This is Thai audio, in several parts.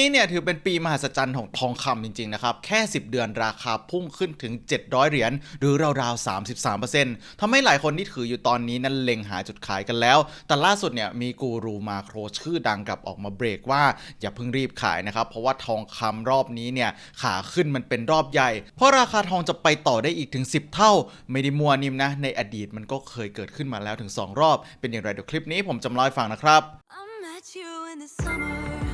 นี้เนี่ยถือเป็นปีมหัศจรรย์ของทองคำจริง ๆ นะครับ แค่ 10 เดือนราคาพุ่งขึ้นถึง 700 เหรียญหรือราวๆ 33%ทำให้หลายคนที่ถืออยู่ตอนนี้นั้นเล็งหาจุดขายกันแล้ว แต่ล่าสุดเนี่ยมีกูรูมาโครชื่อดังกลับออกมาเบรกว่าอย่าเพิ่งรีบขายนะครับ เพราะว่าทองคำรอบนี้เนี่ยขาขึ้นมันเป็นรอบใหญ่ เพราะราคาทองจะไปต่อได้อีกถึง 10 เท่า ไม่ได้มัวนิ่มนะ ในอดีตมันก็เคยเกิดขึ้นมาแล้วถึง 2 รอบ เป็นอย่างไรเดี๋ยวคลิปนี้ผมจะมาเล่าให้ฟังนะครับ I met you in the summer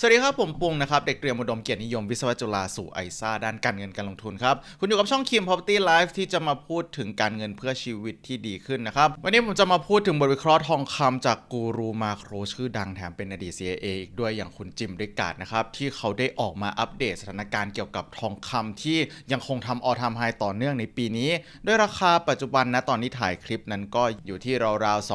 สวัสดีครับ ผมปุงนะครับ เด็กเตรียมอุดมเกียรตินิยมวิศวะจุฬาสู่ไอซ่าด้านการเงินการลงทุนครับ คุณอยู่กับช่องคิม Property Life ที่จะมาพูดถึงการเงินเพื่อชีวิตที่ดีขึ้นนะครับ วันนี้ผมจะมาพูดถึงบทวิเคราะห์ทองคำจากกูรูมาโครชื่อดังแถมเป็นอดีต CIA อีกด้วยอย่างคุณจิมริกาดนะครับ ที่เขาได้ออกมาอัปเดตสถานการณ์เกี่ยวกับทองคำที่ยังคงทำออทามไฮต่อเนื่องในปีนี้ด้วยราคาปัจจุบันนะตอนนี้ถ่ายคลิปนั้นก็อยู่ที่ราวๆ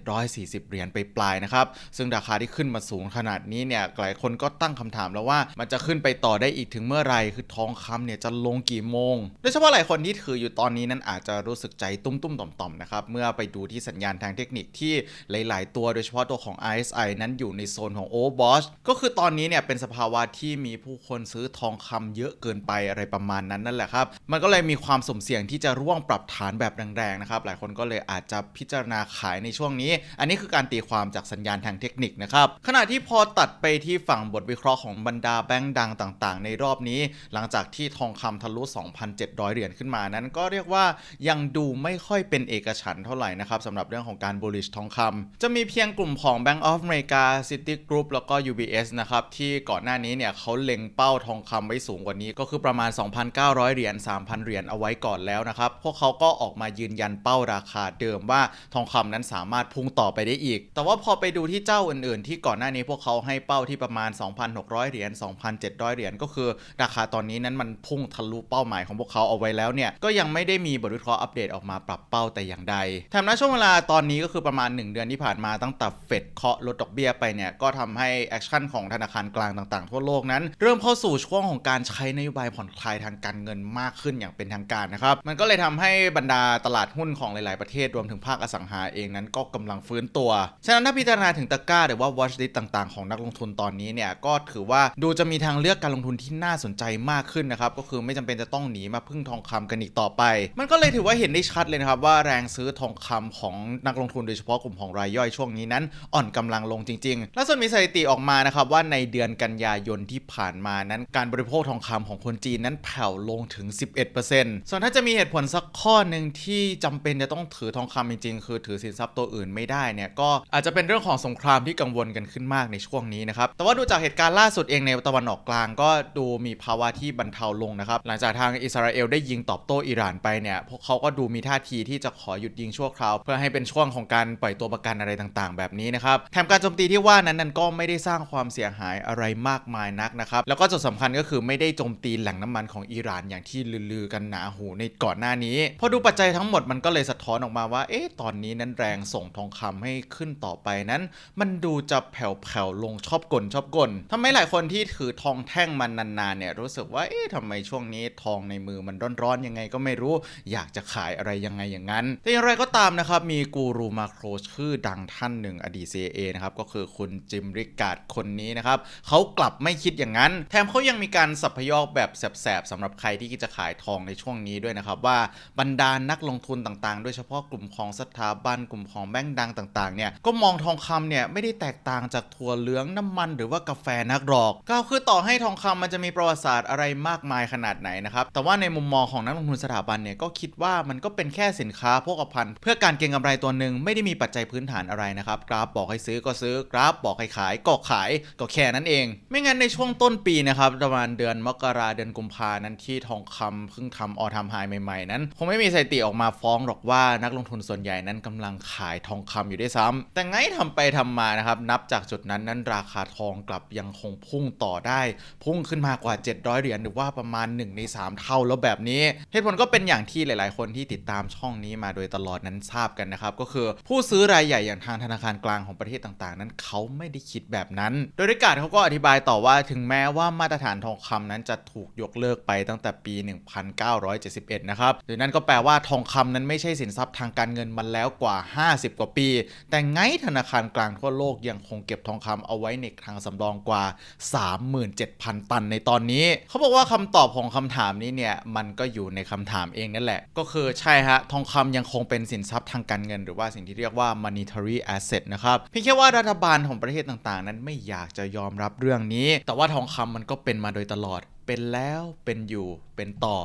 2,740เหรียญไปปลายนะครับซึ่งราคาที่ขึ้นมาสูงขนาดนี้เนี่ยหลายคนก็ตั้งคำถามแล้วว่ามันจะขึ้นไปต่อได้อีกถึงเมื่อไหร่คือทองคำเนี่ยจะลงกี่โมง โดยเฉพาะหลายคนที่ถืออยู่ตอนนี้นั้นอาจจะรู้สึกใจตุ้มๆต่อมๆนะครับ เมื่อไปดูที่สัญญาณทางเทคนิคที่หลาย ๆ ตัวโดยเฉพาะตัวของ RSI นั้นอยู่ในโซนของ Overbought ก็คือตอนนี้เนี่ยเป็นสภาวะที่มีผู้คนซื้อทองคำเยอะเกินไปอะไรประมาณนั้นนั่นแหละครับ มันก็เลยมีความสมเสี่ยงที่จะร่วงปรับฐานแบบแรงๆนะครับ หลายคนก็เลยอาจจะพิจารณาขายในช่วงนี้ อันนี้คือการตีความจากสัญญาณทางเทคนิคนะครับขณะที่พอตัดไปที่ฝั่งบทวิเคราะห์ของบรรดาแบงก์ดังต่างๆ ในรอบนี้ หลังจากที่ทองคำทะลุ 2,700 เหรียญขึ้นมานั้น ก็เรียกว่ายังดูไม่ค่อยเป็นเอกฉันท์เท่าไหร่นะครับสำหรับเรื่องของการ bullish ทองคำจะมีเพียงกลุ่มของ Bank of America City Group แล้วก็ UBS นะครับที่ก่อนหน้านี้เนี่ยเขาเล็งเป้าทองคำไว้สูงกว่านี้ ก็คือประมาณ 2,900 เหรียญ 3,000 เหรียญเอาไว้ก่อนแล้วนะครับพวกเขาก็ออกมายืนยันเป้าราคาเดิมว่าทองคำนั้นสามารถพุ่งต่อไปได้อีก แต่ว่าพอไปดูที่เจ้าอื่นๆ ที่ก่อนหน้านี้พวกเขาให้เป้าที่ประมาณาณ 2,600 เหรียญ 2,700 เหรียญก็คือ ราคาตอนนี้นั้นมันพุ่งทะลุเป้าหมายของพวกเขาเอาไว้แล้วเนี่ยก็ยังไม่ได้มีบทวิเคราะห์อัปเดตออกมาปรับเป้าแต่อย่างใดแถมณช่วงเวลาตอนนี้ก็คือประมาณ 1 เดือนที่ผ่านมาตั้งแต่เฟดเคาะลดดอกเบี้ยไปเนี่ยก็ทำให้แอคชั่นของธนาคารกลางต่างๆ ทั่วโลกนั้น เริ่มเข้าสู่ช่วงของการใช้นโยบายผ่อนคลายทางการเงินมากขึ้นอย่างเป็นทางการนะครับมันก็เลยทำให้บรรดาตลาดหุ้นของหลาย ๆ ประเทศรวมถึงภาคอสังหาเองนั้นก็กำลังฟื้นตัว ฉะนั้นถ้าพิจารณาถึงตะกร้าหรือว่า watch list ต่าง ๆ ของนักลงทุนตอนนี้เนี่ยก็ถือว่าดูจะมีทางเลือกการลงทุนที่น่าสนใจมากขึ้นนะครับก็คือไม่จำเป็นจะต้องหนีมาพึ่งทองคำกันอีกต่อไป มันก็เลยถือว่าเห็นได้ชัดเลยนะครับว่าแรงซื้อทองคำของนักลงทุนโดยเฉพาะกลุ่มของรายย่อยช่วงนี้นั้น อ่อนกำลังลงจริงๆล่าสุดมีสถิติออกมานะครับว่าในเดือนกันยายนที่ผ่านมานั้น การบริโภคทองคำของคนจีนนั้นแผ่วลงถึง 11%ส่วนถ้าจะมีเหตุผลสักข้อหนึ่งที่จำเป็นจะต้องถือทองคำจริงๆ คือถือสินทรัพย์ตัวอื่นไม่ได้เนี่ยก็อาจจะเป็นเรื่องของสงครามที่กังวลกันขึ้นมากในช่วงนี้นะครับแต่ว่าดูจากเหตุการณ์ล่าสุดเองในตะวันออกกลาง ก็ดูมีภาวะที่บรรเทาลงนะครับ หลังจากทางอิสราเอลได้ยิงตอบโต้อิหร่านไปเนี่ยพวกเขาก็ดูมีท่าทีที่จะขอหยุดยิงชั่วคราว เพื่อให้เป็นช่วงของการปล่อยตัวประกันอะไรต่างๆ แบบนี้นะครับแถมการโจมตีที่ว่านั้นนั้นก็ไม่ได้สร้างความเสียหายอะไรมากมายนักนะครับแล้วก็จุดสำคัญก็คือไม่ได้โจมตีแหล่งน้ำมันของอิหร่านอย่างที่ลือๆกันหนาหูในก่อนหน้านี้พอดูปัจจัยทั้งหมดมันก็เลยสะท้อนออกมาว่าเอ๊ะตอนนี้นั้นแรงส่งทองคำให้ขึ้นต่อไปนั้น มันดูจะแผ่วๆลงชอบกลชอบกลทำให้หลายคนที่ถือทองแท่งมันนานๆเนี่ยรู้สึกว่าเอ๊ะทำไมช่วงนี้ทองในมือมันร้อนๆยังไงก็ไม่รู้ อยากจะขายอะไรยังไงอย่างนั้น แต่อย่างไรก็ตามนะครับมีกูรูมาโครชื่อดังท่านหนึ่งอดีต CA นะครับก็คือคุณจิมริกาดคนนี้นะครับเขากลับไม่คิดอย่างนั้น แถมเขายังมีการสับพยอกแบบแสบๆสำหรับใครที่จะขายทองในช่วงนี้ด้วยนะครับว่าบรรดานักลงทุนต่างๆ โดยเฉพาะกลุ่มของสถาบันกลุ่มของแบงก์ดังต่างๆเนี่ยก็มองทองคำเนี่ยไม่ได้แตกต่างจากถั่วเหลืองน้ำมันหรือว่ากาแฟนักหรอกก็คือต่อให้ทองคำมันจะมีประวัติศาสตร์อะไรมากมายขนาดไหนนะครับ แต่ว่าในมุมมองของนักลงทุนสถาบันเนี่ยก็คิดว่ามันก็เป็นแค่สินค้าโภคภัณฑ์เพื่อการเก็งกำไรตัวหนึ่งไม่ได้มีปัจจัยพื้นฐานอะไรนะครับ กราฟบอกให้ซื้อก็ซื้อกราฟบอกให้ขายก็ขายก็แค่นั้นเอง ไม่งั้นในช่วงต้นปีนะครับประมาณเดือนมกราเดือนกุมภานั้นที่ทองคำเพิ่งทำออทำไฮใหม่ๆนั้นคงไม่มีสถิติออกมาฟ้องหรอกว่านักลงทุนส่วนใหญ่นั้นกำลังขายทองคำอยู่ด้วยซ้ำแต่ไงทำไปทำมานะครับนับจากจุดนั้นนั้นราคาทองกลับยังคงพุ่งต่อได้ พุ่งขึ้นมากว่า 700 เหรียญหรือว่าประมาณ 1 ใน 3 เท่าแล้วแบบนี้ เหตุผลก็เป็นอย่างที่หลาย ๆ คนที่ติดตามช่องนี้มาโดยตลอดนั้นทราบกันนะครับ ก็คือผู้ซื้อรายใหญ่อย่างทางธนาคารกลางของประเทศต่าง ๆ นั้นเขาไม่ได้คิดแบบนั้น โดยริการเขาก็อธิบายต่อว่าถึงแม้ว่ามาตรฐานทองคำนั้นจะถูกยกเลิกไปตั้งแต่ปี 1971 นะครับหรือนั่นก็แปลว่าทองคำนั้นไม่ใช่สินทรัพย์ทางการเงินมันแล้วกว่า 50 กว่าปี แต่ไงธนาคารกลางทั่วโลกยังคงเก็บทองคำเอาไว้ในคลังสำรองกว่า 37,000 ตันในตอนนี้ เขาบอกว่าคำตอบของคำถามนี้เนี่ย มันก็อยู่ในคำถามเองนั่นแหละ ก็คือใช่ฮะ ทองคำยังคงเป็นสินทรัพย์ทางการเงิน หรือว่าสิ่งที่เรียกว่า monetary asset นะครับ เพียงแค่ว่ารัฐบาลของประเทศต่างๆ นั้นไม่อยากจะยอมรับเรื่องนี้ แต่ว่าทองคำมันก็เป็นมาโดยตลอดเป็นแล้วเป็นอยู่เป็นต่อ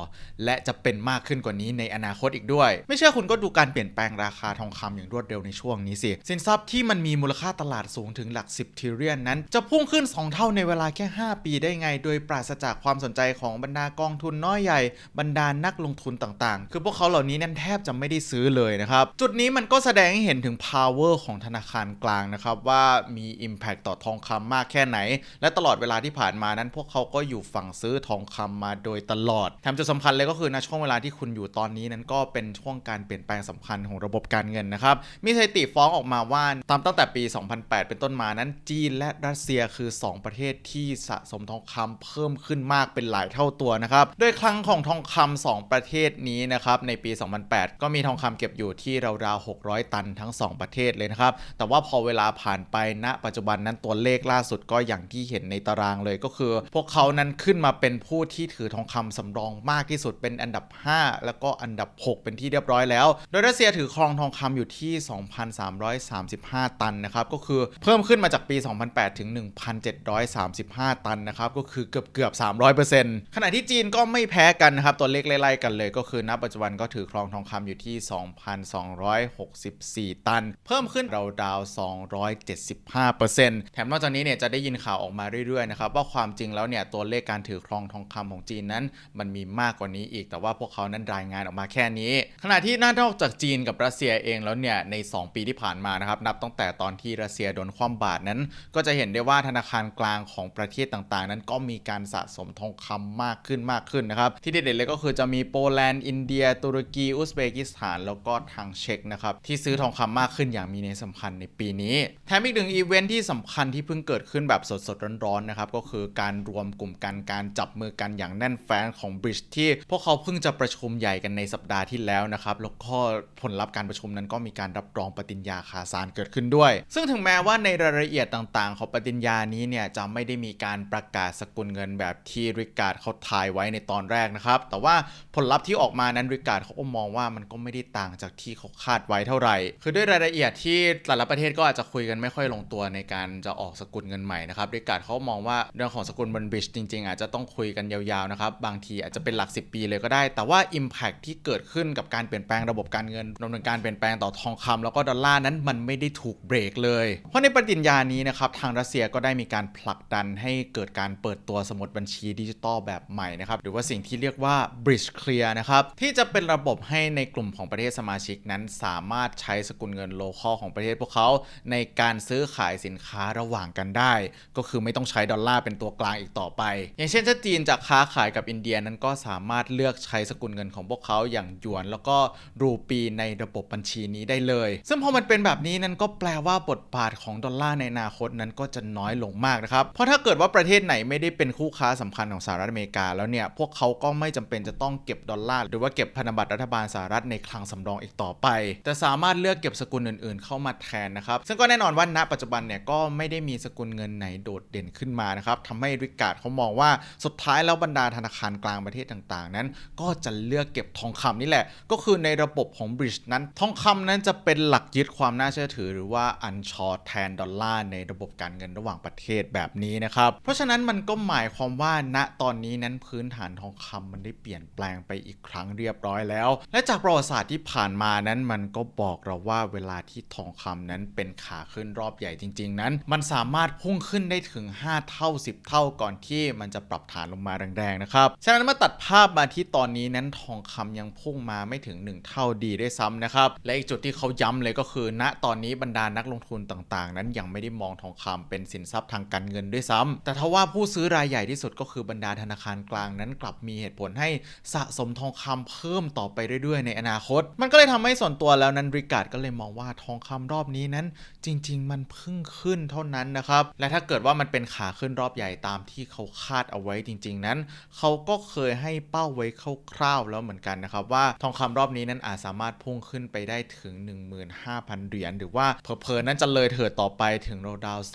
และจะเป็นมากขึ้นกว่านี้ในอนาคตอีกด้วย ไม่เชื่อคุณก็ดูการเปลี่ยนแปลงราคาทองคำอย่างรวดเร็วในช่วงนี้สิสินทรัพย์ที่มันมีมูลค่าตลาดสูงถึงหลัก 10ทิเลียนนั้น จะพุ่งขึ้น 2 เท่าในเวลาแค่ 5 ปีได้ไง โดยปราศจากความสนใจของบรรดากองทุนน้อยใหญ่บรรดานักลงทุนต่างๆ คือพวกเขาเหล่านี้นั้นแทบจะไม่ได้ซื้อเลยนะครับจุดนี้มันก็แสดงให้เห็นถึง power ของธนาคารกลางนะครับว่ามี impact ต่อทองคำมากแค่ไหน และตลอดเวลาที่ผ่านมานั้น พวกเขาก็อยู่ฝั่งซื้อทองคำมาโดยตลอดแถมจุดสำคัญเลยก็คือณช่วงเวลาที่คุณอยู่ตอนนี้นั้นก็เป็นช่วงการเปลี่ยนแปลงสำคัญของระบบการเงินนะครับมีสถิติฟ้องออกมาว่าตามตั้งแต่ปี 2008 เป็นต้นมานั้นจีนและรัสเซียคือ 2 ประเทศที่สะสมทองคำเพิ่มขึ้นมากเป็นหลายเท่าตัวนะครับโดยคลังของทองคำสองประเทศนี้นะครับในปี 2008 ก็มีทองคำเก็บอยู่ที่ราวๆ600 ตันทั้ง 2 ประเทศเลยนะครับแต่ว่าพอเวลาผ่านไปณปัจจุบันนั้นตัวเลขล่าสุดก็อย่างที่เห็นในตารางเลยก็คือ พวกเขานั้นขึ้นมาเป็นผู้ที่ถือทองคำสำรองมากที่สุดเป็นอันดับ 5 แล้วก็อันดับ 6 เป็นที่เรียบร้อยแล้ว โดยรัสเซียถือครองทองคำอยู่ที่ 2,335 ตันนะครับก็คือเพิ่มขึ้นมาจากปี 2008 ถึง 1,735 ตันนะครับก็คือเกือบเกือบ 300%ขณะที่จีนก็ไม่แพ้กันนะครับตัวเลขไล่ๆกันเลย ก็คือณปัจจุบันก็ถือครองทองคำอยู่ที่ 2,264 ตัน เพิ่มขึ้นราวๆ275%แถมนอกจากนี้เนี่ยจะได้ยินข่าวออกมาเรื่อยๆนะครับว่าความจริงแล้วเนี่ยตัวเลขการถือครองทองคำของจีนนั้น มันมีมากกว่านี้อีก แต่ว่าพวกเขานั้นรายงานออกมาแค่นี้ ขณะที่นอกจากจีนกับรัสเซียเองแล้วเนี่ยใน 2 ปีที่ผ่านมานะครับนับตั้งแต่ตอนที่รัสเซียโดนคว่ำบาตรนั้น ก็จะเห็นได้ว่าธนาคารกลางของประเทศต่างๆ นั้นก็มีการสะสมทองคำมากขึ้นมากขึ้นนะครับที่เด็ดๆเลยก็คือจะมีโปแลนด์อินเดีย ตุรกีอุซเบกิสถาน แล้วก็ทางเช็กนะครับที่ซื้อทองคำมากขึ้นอย่างมีนัยสำคัญในปีนี้แถมอีกหนึ่งอีเวนท์ที่สำคัญที่เพิ่งเกิดขึ้นแบบสดๆร้อนๆนะครับก็คือการรวมกลุ่มกันการจับมือกันอย่างแน่นแฟ้นของบริดจ์ที่พวกเขาเพิ่งจะประชุมใหญ่กันในสัปดาห์ที่แล้วนะครับแล้วก็ผลลัพธ์การประชุมนั้นก็มีการรับรองปฏิญญาคาซานเกิดขึ้นด้วย ซึ่งถึงแม้ว่าในรายละเอียดต่างๆ ของปฏิญญานี้เนี่ยจะไม่ได้มีการประกาศสกุลเงินแบบที่ริการ์ดเขาทายไว้ในตอนแรกนะครับ แต่ว่าผลลัพธ์ที่ออกมานั้นริการ์ดเขาก็มองว่ามันก็ไม่ได้ต่างจากที่เขาคาดไว้เท่าไหร่ คือด้วยรายละเอียดที่แต่ละประเทศก็อาจจะคุยกันไม่ค่อยลงตัวในการจะออกสกุลเงินใหม่นะครับริการ์ดเขามองว่าเรื่องของสกุลบนบริดจ์จริงๆ อาจจะต้องคุยกันยาวๆนะครับ บางทีอาจจะเป็นหลัก 10 ปีเลยก็ได้ แต่ว่า Impact ที่เกิดขึ้นกับการเปลี่ยนแปลงระบบการเงินรวมถึงการเปลี่ยนแปลงต่อทองคำแล้วก็ดอลลาร์นั้นมันไม่ได้ถูกเบรกเลย เพราะในปฏิญญานี้นะครับทางรัสเซียก็ได้มีการผลักดันให้เกิดการเปิดตัวสมุดบัญชีดิจิตอลแบบใหม่นะครับหรือว่าสิ่งที่เรียกว่า Bridge Clear นะครับที่จะเป็นระบบให้ในกลุ่มของประเทศสมาชิกนั้น สามารถใช้สกุลเงินโลคอลของประเทศพวกเขา ในการซื้อขายสินค้าระหว่างกันได้ ก็คือไม่ต้องใช้ดอลลาร์เป็นตัวกลางอีกต่อไป อย่างเช่นถ้าจีนจะค้าขายกับอินเดียนั้นก็สามารถเลือกใช้สกุลเงินของพวกเขาอย่างหยวน แล้วก็รูปีในระบบบัญชีนี้ได้เลย ซึ่งพอมันเป็นแบบนี้นั้นก็แปลว่าบทบาทของดอลลาร์ในอนาคตนั้นก็จะน้อยลงมากนะครับ เพราะถ้าเกิดว่าประเทศไหนไม่ได้เป็นคู่ค้าสำคัญของสหรัฐอเมริกาแล้วเนี่ยพวกเขาก็ไม่จำเป็นจะต้องเก็บดอลลาร์หรือว่าเก็บพันธบัตรรัฐบาลสหรัฐในคลังสำรองอีกต่อไป แต่สามารถเลือกเก็บสกุลอื่น ๆ เข้ามาแทนนะครับซึ่งก็แน่นอนว่าณปัจจุบันเนี่ยก็ไม่ได้มีสกุลเงินไหนโดดเด่นขึ้นมานะครับทำให้ริการ์ดเขามองว่าสุดท้ายแล้วบรรดาธนาคารกลางประเทศต่างๆ นั้น ก็จะเลือกเก็บทองคำนี่แหละ ก็คือในระบบของบริดจ์นั้น ทองคำนั้นจะเป็นหลักยึดความน่าเชื่อถือ หรือว่าอันชอแทนดอลลาร์ในระบบการเงินระหว่างประเทศแบบนี้นะครับ เพราะฉะนั้นมันก็หมายความว่าณตอนนี้นั้นพื้นฐานทองคำมันได้เปลี่ยนแปลงไปอีกครั้งเรียบร้อยแล้ว และจากประวัติศาสตร์ที่ผ่านมานั้นมันก็บอกเราว่าเวลาที่ทองคำนั้นเป็นขาขึ้นรอบใหญ่จริง ๆ นั้น มันสามารถพุ่งขึ้นได้ถึง 5 เท่า 10 เท่าก่อนที่มันจะปรับฐานลงมาแรงๆนะครับฉะนั้นมาตัดภาพมาที่ตอนนี้นั้นทองคำยังพุ่งมาไม่ถึง 1 เท่าดีได้ซ้ำนะครับและอีกจุดที่เขาย้ำเลยก็คือ ณตอนนี้บรรดานักลงทุนต่างๆ นั้นยังไม่ได้มองทองคำเป็นสินทรัพย์ทางการเงินด้วยซ้ำแต่ทว่าผู้ซื้อรายใหญ่ที่สุดก็คือบรรดาธนาคารกลางนั้นกลับมีเหตุผลให้สะสมทองคำเพิ่มต่อไปเรื่อยๆ ในอนาคต มันก็เลยทำให้ส่วนตัวแล้วนั้นริการ์ดก็เลยมองว่าทองคำรอบนี้นั้น จริง ๆ มันเพิ่งขึ้นเท่านั้นนะครับและถ้าเกิดว่ามันเป็นขาขึ้นรอบใหญ่ตามที่เขาคาดเอาไว้จริง ๆ นั้นเขาก็เคยให้เป้าไว้คร่าวๆแล้วเหมือนกันนะครับว่าทองคำรอบนี้นั้นอาจสามารถพุ่งขึ้นไปได้ถึง 15,000 เหรียญหรือว่าเพอๆนั้นจะเลยเถิดต่อไปถึงราวๆ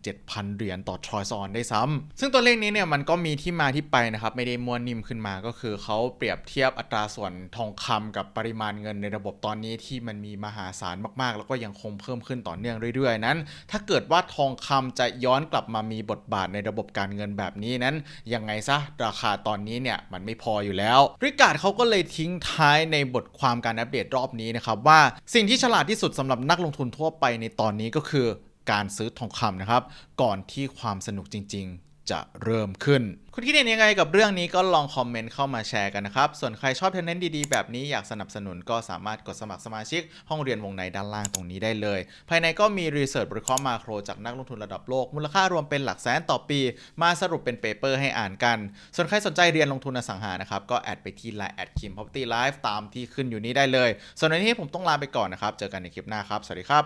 27,000 เหรียญต่อทรอยซอนได้ซ้ำซึ่งตัวเลขนี้เนี่ยมันก็มีที่มาที่ไปนะครับไม่ได้มวนนิ่มขึ้นมาก็คือเขาเปรียบเทียบอัตราส่วนทองคำกับปริมาณเงินในระบบตอนนี้ที่มันมีมหาศาลมากๆ แล้วก็ยังคงเพิ่มขึ้นต่อเนื่องเรื่อยๆ นั้น ถ้าเกิดว่าทองคำจะย้อนกลับมามีบทบาทในระบบการเงินแบบนี้นั้นยังไงซะราคาตอนนี้เนี่ยมันไม่พออยู่แล้ว ริการ์ดเขาก็เลยทิ้งท้ายในบทความการอัปเดตรอบนี้นะครับว่าสิ่งที่ฉลาดที่สุดสำหรับนักลงทุนทั่วไปในตอนนี้ก็คือการซื้อทองคำนะครับ ก่อนที่ความสนุกจริง ๆ จะเริ่มขึ้น คุณคิดเห็นยังไงกับเรื่องนี้ก็ลองคอมเมนต์เข้ามาแชร์กันนะครับ ส่วนใครชอบเทรนเน้นดีๆ แบบนี้อยากสนับสนุนก็สามารถกดสมัครสมาชิก ห้องเรียนวงในด้านล่างตรงนี้ได้เลย ภายในก็มีรีเสิร์ชบริเคราะห์มาโครจากนักลงทุนระดับโลก มูลค่ารวมเป็นหลักแสนต่อปี มาสรุปเป็นเปเปอร์ให้อ่านกัน ส่วนใครสนใจเรียนลงทุนอสังหานะครับก็แอดไปที่ Line แอดคิม property live ตามที่ขึ้นอยู่นี้ได้เลย ส่วนวันนี้ผมต้องลาไปก่อนนะครับเจอกันในคลิปหน้าครับสวัสดีครับ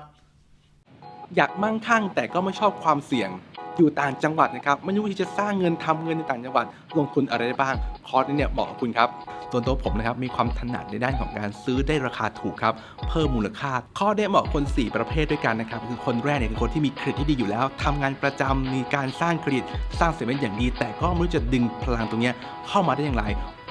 อยากมั่งคั่งแต่ก็ไม่ชอบความเสี่ยง อยู่ต่างจังหวัดนะครับไม่รู้ที่จะสร้างเงินทำเงินในต่างจังหวัด ลงทุนอะไรได้บ้าง คอร์สนี้เนี่ยเหมาะกับคุณครับส่วนตัวผมนะครับมีความถนัดในด้านของการซื้อได้ราคาถูกครับเพิ่มมูลค่า ข้อได้เหมาะคน 4 ประเภทด้วยกันนะครับคือคนแรกเนี่ยคือคนที่มีเครดิตที่ดีอยู่แล้วทำงานประจำมีการสร้างเครดิตสร้างเสร็จเป็นอย่างดี แต่ก็ไม่รู้จะดึงพลังตรงเนี้ยเข้ามาได้อย่างไร